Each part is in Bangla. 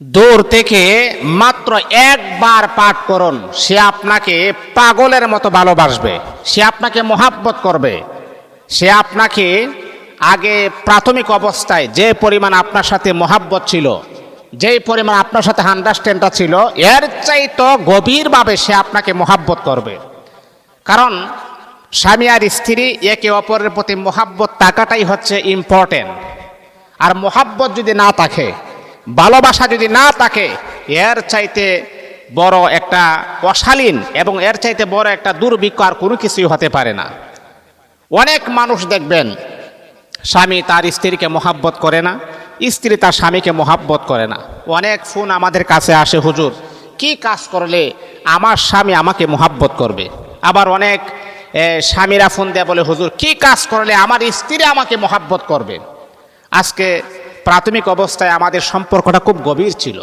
দূর থেকে মাত্র একবার পাঠ করুন। সে আপনাকে পাগলের মতো ভালোবাসবে। সে আপনাকে মোহাব্বত করবে। সে আপনাকে আগে প্রাথমিক অবস্থায় যে পরিমাণ আপনার সাথে মোহাব্বত ছিল, যেই পরিমাণ আপনার সাথে আন্ডারস্ট্যান্ডটা ছিল, এর চাইতো গভীরভাবে সে আপনাকে মোহাব্বত করবে। কারণ স্বামী আর স্ত্রী একে অপরের প্রতি মোহাব্বত থাকাটাই হচ্ছে ইম্পর্টেন্ট আর মোহাব্বত যদি না থাকে ভালোবাসা যদি না থাকে, এর চাইতে বড় একটা অশালীন এবং এর চাইতে বড় একটা দুর্ভিক্ষ আর কোনো কিছুই হতে পারে না। অনেক মানুষ দেখবেন, স্বামী তার স্ত্রীকে মোহাব্বত করে না, স্ত্রী তার স্বামীকে মোহাব্বত করে না। অনেক ফোন আমাদের কাছে আসে, হুজুর, কি কাজ করলে আমার স্বামী আমাকে মোহাব্বত করবে? আবার অনেক স্বামীরা ফোন দেয় বলে, হুজুর, কি কাজ করলে আমার স্ত্রী আমাকে মোহাব্বত করবে? আজকে প্রাথমিক অবস্থায় আমাদের সম্পর্কটা খুব গভীর ছিল।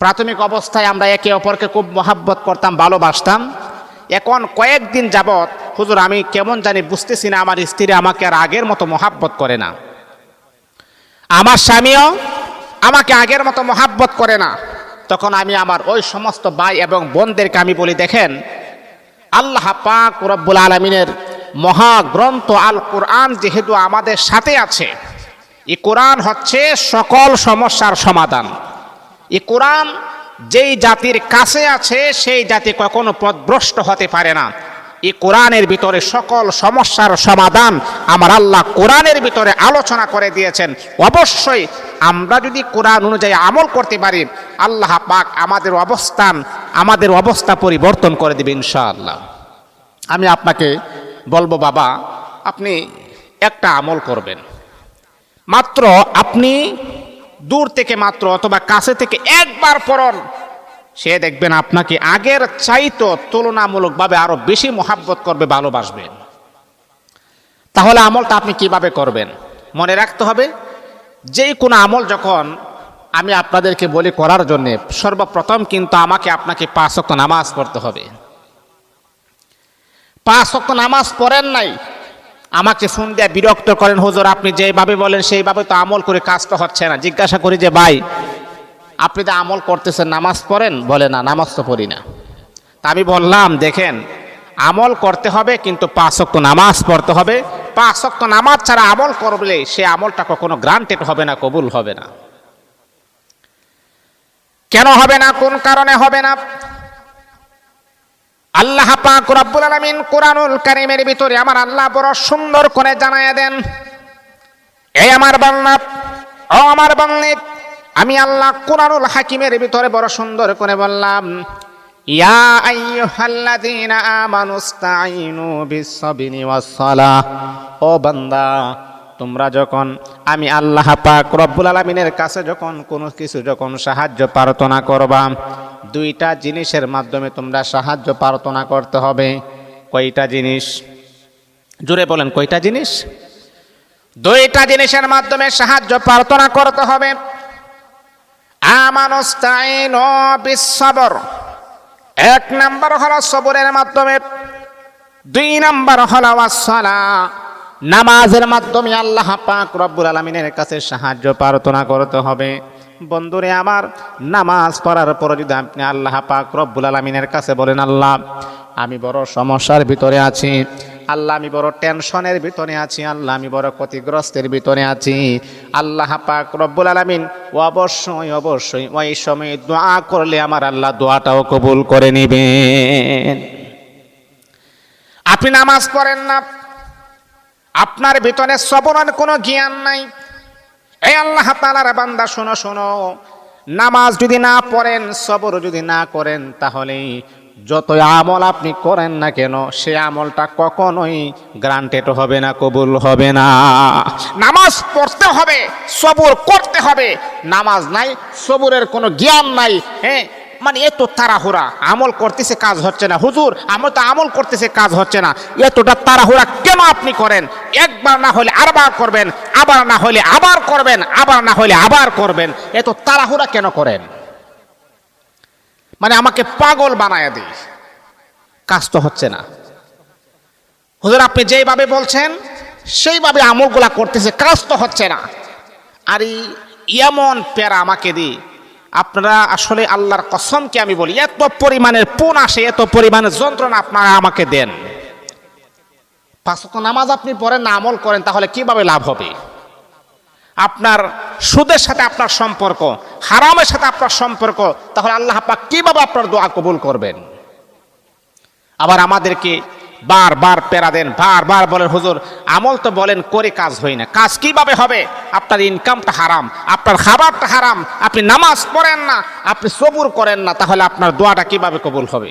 প্রাথমিক অবস্থায় আমরা একে অপরকে খুব মহাব্বত করতাম, ভালোবাসতাম। এখন কয়েকদিন যাবৎ, হুজুর, আমি কেমন জানি বুঝতেছি না, আমার স্ত্রী আমাকে আর আগের মতো মহাব্বত করে না। আমার স্বামীও আমাকে আগের মতো মহাব্বত করে না। তখন আমি আমার ওই সমস্ত ভাই এবং বোনদেরকে আমি বলি, দেখেন, আল্লাহ পাক রব্বুল আলমিনের মহাগ্রন্থ আল কোরআন যেহেতু আমাদের সাথে আছে এই কোরআন হচ্ছে সকল সমস্যার সমাধান। এই কোরআন যেই জাতির কাছে আছে, সেই জাতি কখনো পদভ্রষ্ট হতে পারে না। এই কোরআনের ভিতরে সকল সমস্যার সমাধান আমার আল্লাহ কোরআনের ভিতরে আলোচনা করে দিয়েছেন। অবশ্যই আমরা যদি কোরআন অনুযায়ী আমল করতে পারি, আল্লাহ পাক আমাদের অবস্থান, আমাদের অবস্থা পরিবর্তন করে দেবে ইনশাআল্লাহ। আমি আপনাকে বলব, বাবা, আপনি একটা আমল করবেন। মাত্র আপনি দূর থেকে মাত্র অথবা কাছে থেকে একবার পড়ন, সে দেখবেন আপনাকে আগের চাইতো তুলনামূলকভাবে আরও বেশি মহাব্বত করবে, ভালোবাসবে। তাহলে আমলটা আপনি কীভাবে করবেন? মনে রাখতে হবে যেই কোনো আমল যখন আমি আপনাদেরকে বলি করার জন্য, সর্বপ্রথম কিন্তু আমাকে আপনাকে পাঁচ ওয়াক্ত নামাজ পড়তে হবে। পাঁচ ওয়াক্ত নামাজ পড়েন নাই আমাকে ফোন দিয়ে বিরক্ত করেন, হুজুর, আপনি যেভাবে বলেন, সেইভাবে তো আমল করে কাজ তো হচ্ছে না। জিজ্ঞাসা করি যে, ভাই, আপনি তো আমল করতেছেন, নামাজ পড়েন? বলে, না, নামাজ তো পড়ি না। তা আমি বললাম, দেখেন, আমল করতে হবে, কিন্তু পাঁচ ওয়াক্ত নামাজ পড়তে হবে। পাঁচ ওয়াক্ত নামাজ ছাড়া আমল করলে সে আমলটা কখনো গ্রান্টেড হবে না, কবুল হবে না। কেন হবে না? কোন কারণে হবে না? আল্লাহ পাক রব্বুল আলামিন কোরআনুল কারীমের ভিতরে আমার আল্লাহ বড় সুন্দর করে জানায়া দেন। এই আমার বাংলা ও আমার বাংলা আমি আল্লাহ কোরআনুল হাকিমের ভিতরে বড় সুন্দর করে বললাম, ইয়া আইয়ুহাল্লাযীনা আমানুস্তাঈনু বিস-সাবরি ওয়াস-সালাহ, ও বান্দা তোমরা যখন, আমি আল্লাহ পাক রব্বুল আলামিনের কাছে যখন কোনো কিছু যখন সাহায্য প্রার্থনা করবা, দুইটা জিনিসের মাধ্যমে তোমরা সাহায্য প্রার্থনা করতে হবে। কয়টা জিনিস? জুড়ে বলেন, কয়টা জিনিস? দুইটা জিনিসের মাধ্যমে সাহায্য প্রার্থনা করতে হবে। আমানুস্তাইন এক নাম্বার হলো সবরের মাধ্যমে, দুই নাম্বার হলো ওয়াসসালা। নামাজের মাধ্যমে আল্লাহ পাক রব্বুল আলমিনের কাছে সাহায্য প্রার্থনা করতে হবে। বন্ধুরে, আমার নামাজ পড়ার পর যদি আপনি আল্লাহ পাক রব্বুল আলমিনের কাছে বলেন, আল্লাহ, আমি বড় সমস্যার ভিতরে আছি, আল্লাহ, আমি বড় টেনশনের ভিতরে আছি, আল্লাহ, আমি বড় ক্ষতিগ্রস্তের ভিতরে আছি, আল্লাহ পাক রব্বুল আলমিন অবশ্যই অবশ্যই ওই সময় দোয়া করলে আমার আল্লাহ দোয়াটাও কবুল করে নিবেন। আপনি নামাজ পড়েন না আপনার ভিতরে সবরের কোনো জ্ঞান নাই। এই আল্লাহ তালার বান্দা, শোনো শোনো। নামাজ যদি না পড়েন, সবর যদি না করেন, তাহলে যত আমল আপনি করেন না কেন, সে আমলটা কখনোই গ্রান্টেড হবে না, কবুল হবে না। নামাজ পড়তে হবে, সবর করতে হবে। নামাজ নাই, সবরের কোনো জ্ঞান নাই হ্যাঁ? মানে এত তাড়াহুড়া, আমল করতেছে কাজ হচ্ছে না। হুজুর, আমল তো আমল করতেছে, কাজ হচ্ছে না। এতটা তাড়াহুড়া কেন আপনি করেন? একবার না হলে আরবার করবেন, আবার না হলে আবার করবেন, আবার না হলে আবার করবেন। এত তাড়াহুড়া কেন করেন? মানে আমাকে পাগল বানায় দিই কাজ তো হচ্ছে না। হুজুর, আপনি যেইভাবে বলছেন, সেইভাবে আমলগুলা করতেছে, কাজ তো হচ্ছে না। আর, এমন প্যারা আমাকে দিই আপনারা আসলে আল্লাহর কসমকে আমি বলি, এত পরিমাণের পুন আসে, এত পরিমাণের যন্ত্রণা আপনারা আমাকে দেন। পাঁচক নামাজ আপনি পরে না আমল করেন, তাহলে কীভাবে লাভ হবে? আপনার সুদের সাথে আপনার সম্পর্ক, হারামের সাথে আপনার সম্পর্ক, তাহলে আল্লাহ পাক কীভাবে আপনার দোয়া কবুল করবেন? আবার আমাদেরকে বারবার পেরা দেন বারবার বলেন, হুজুর, আমল তো বলেন, করে কাজ হয় না। কাজ কীভাবে হবে? আপনার ইনকামটা হারাম, আপনার খাবারটা হারাম, আপনি নামাজ পড়েন না, আপনি সবুর করেন না, তাহলে আপনার দোয়াটা কীভাবে কবুল হবে?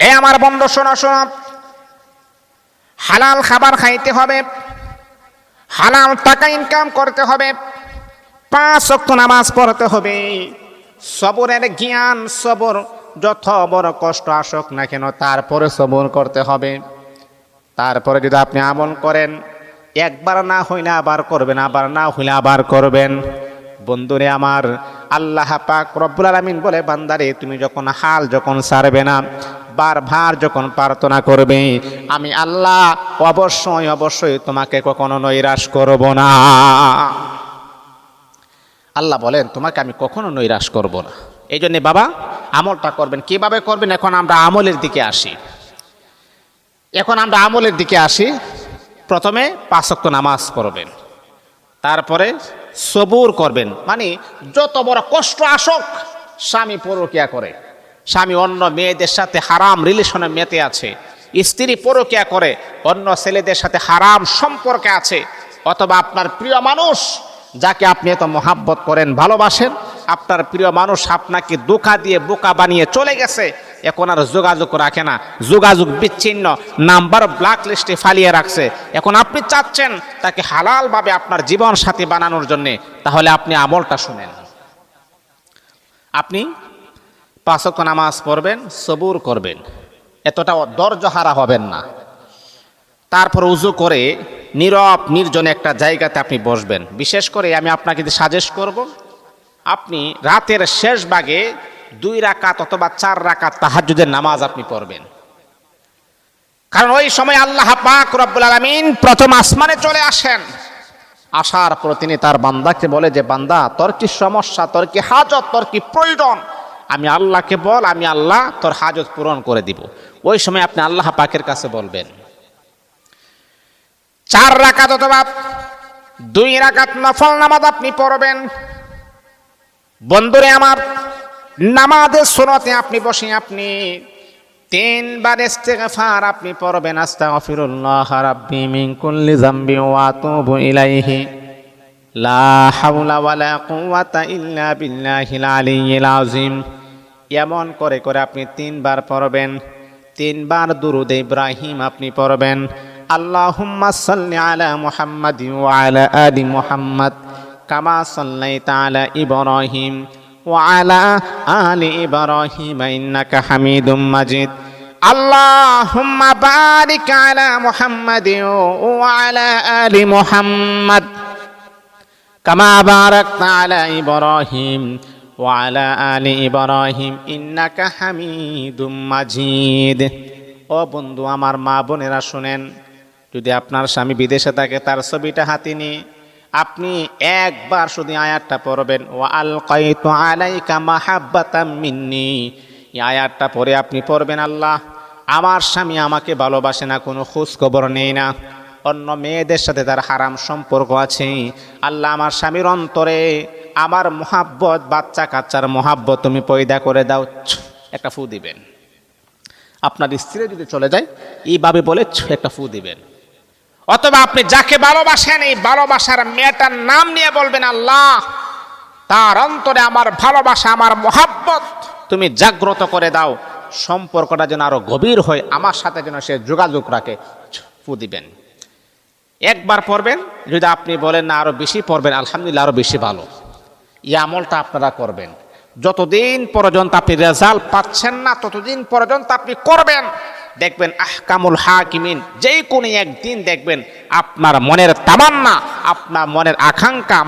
এ আমার বন্ধ, শোনা শোনা। হালাল খাবার খাইতে হবে, হালাল টাকা ইনকাম করতে হবে, পাঁচ অক্ট নামাজ পড়তে হবে। সবরের জ্ঞান, সবর যত বড় কষ্ট আসুক না কেন, তারপরে সবর করতে হবে। তারপরে যদি আপনি আমল করেন, একবার না হইলে আবার করবেন, আবার না হইলে আবার করবেন। বন্ধুরে আমার, আল্লাহ পাক রব্বুল আলামিন বলে, বান্দারে, তুমি যখন হাল যখন সারবে না, বারবার যখন প্রার্থনা করবে, আমি আল্লাহ অবশ্যই অবশ্যই তোমাকে কখনো নৈরাশ করব না। আল্লাহ বলেন, তোমাকে আমি কখনো নৈরাশ করব না। এই জন্যে বাবা, আমলটা করবেন। কীভাবে করবেন? এখন আমরা আমলের দিকে আসি। এখন আমরা আমলের দিকে আসি। প্রথমে পাঁচক্ত নামাজ পড়বেন। তারপরে সবুর করবেন। মানে যত বড় কষ্ট আসক, স্বামী পরকিয়া করে। স্বামী অন্য মেয়েদের সাথে হারাম রিলেশনে মেতে আছে। স্ত্রী পরকিয়া করে, অন্য ছেলেদের সাথে হারাম সম্পর্কে আছে। অথবা আপনার প্রিয় মানুষ, যাকে আপনি এত মহাব্বত করেন, ভালোবাসেন আপনার প্রিয় মানুষ আপনাকে দোকা দিয়ে বোকা বানিয়ে চলে গেছে। এখন আর যোগাযোগ রাখে না। যোগাযোগ বিচ্ছিন্ন। নাম্বার ব্ল্যাক লিস্টে ফালিয়ে রাখছে। এখন আপনি চাচ্ছেন তাকে হালালভাবে আপনার জীবন সাথী বানানোর জন্যে। তাহলে আপনি আমলটা শুনেন। আপনি পাঁচক নামাজ পড়বেন, সবুর করবেন। এতটা দরজহারা হবেন না। তারপর উজু করে নীরব, নির্জনে একটা জায়গাতে আপনি বসবেন। বিশেষ করে আমি আপনাকে সাজেস্ট করব আপনি রাতের শেষ ভাগে দুই রাকাত অথবা চার রাকাত তাহাজ্জুদের নামাজ আপনি পড়বেন। কারণ ওই সময় আল্লাহ পাক রব্বুল আলামিন প্রথম আসমানে চলে আসেন। আসার পর তিনি তার বান্দাকে বলে যে, বান্দা, তোর কি সমস্যা? তোর কি হাজত? তোর কি প্রয়োজন? আমি আল্লাহকে বল, আমি আল্লাহ তোর হাজত পূরণ করে দিব। ওই সময় আপনি আল্লাহ পাকের কাছে বলবেন, চার রাকাত অথবা দুই রাকাত নফল নামাজ আপনি পড়বেন। বন্ধুরে আমার নামাজের সুরতে আপনি বসে আপনি তিনবার ইস্তেগফার আপনি পড়বেন। আস্তাগফিরুল্লাহ রাব্বি মিন কুল্লি যামবি ওয়া আতুবু ইলাইহি। লা হাওলা ওয়ালা কুওয়াতা ইল্লা বিল্লাহিল আলিয়্যিল আযীম। এমন করে করে আপনি তিনবার পড়বেন। তিনবার দুরুদ ইব্রাহিম আপনি পড়বেন। আল্লাহুম্মা সাল্লি আলা মুহাম্মাদ ওয়া আলা আলি মুহাম্মাদ। কামা সাল্লাইতা আলা ইব্রাহিম وعلى آل إبراهيم إنك حميد مجيد اللهم بارك على محمد وعلى آل محمد كما باركت على إبراهيم وعلى آل إبراهيم إنك حميد مجيد ও বন্ধু আমার মা বোনেরা শুনেন যদি আপনার স্বামী বিদেশে থাকে তার ছবিটা হাতে নিয়ে আপনি একবার শুধু আয়াতটা পড়বেন ও আল কাইতু আলাইকা মাহাব্বাতাম মিন্নি। এই আয়াতটা পরে আপনি পড়বেন, আল্লাহ, আমার স্বামী আমাকে ভালোবাসে না, কোনো খোঁজখবর নেই না। অন্য মেয়েদের সাথে তার হারাম সম্পর্ক আছে। আল্লাহ, আমার স্বামীর অন্তরে আমার মোহাব্বত বাচ্চা কাচ্চার মোহাব্বত তুমি পয়দা করে দাও। একটা ফু দিবেন। আপনার স্ত্রী যদি চলে যায়, এইভাবে বলে একটা ফু দিবেন। অথবা আপনি যাকে ভালোবাসেন, এই ভালোবাসার মেয়েটার নাম নিয়ে বলবেন, আল্লাহ, তার অন্তরে আমার ভালোবাসা, আমার মোহাব্বত, তুমি জাগ্রত করে দাও। সম্পর্কটা যেন আরও গভীর হয়, আমার সাথে যেন সে যোগাযোগ রাখে। ফু দিবেন। একবার পড়বেন, যদি আপনি বলেন, না, আরও বেশি পড়বেন, আলহামদুলিল্লাহ, আরও বেশি ভালো। এই আমলটা আপনারা করবেন। যতদিন পর্যন্ত আপনি রেজাল্ট পাচ্ছেন না, ততদিন পর্যন্ত আপনি করবেন। দেখবেন আহকামুল হাকিমিন যেই কোনো একদিন দেখবেন আপনার মনের তামান্না আপনার মনের আকাঙ্ক্ষা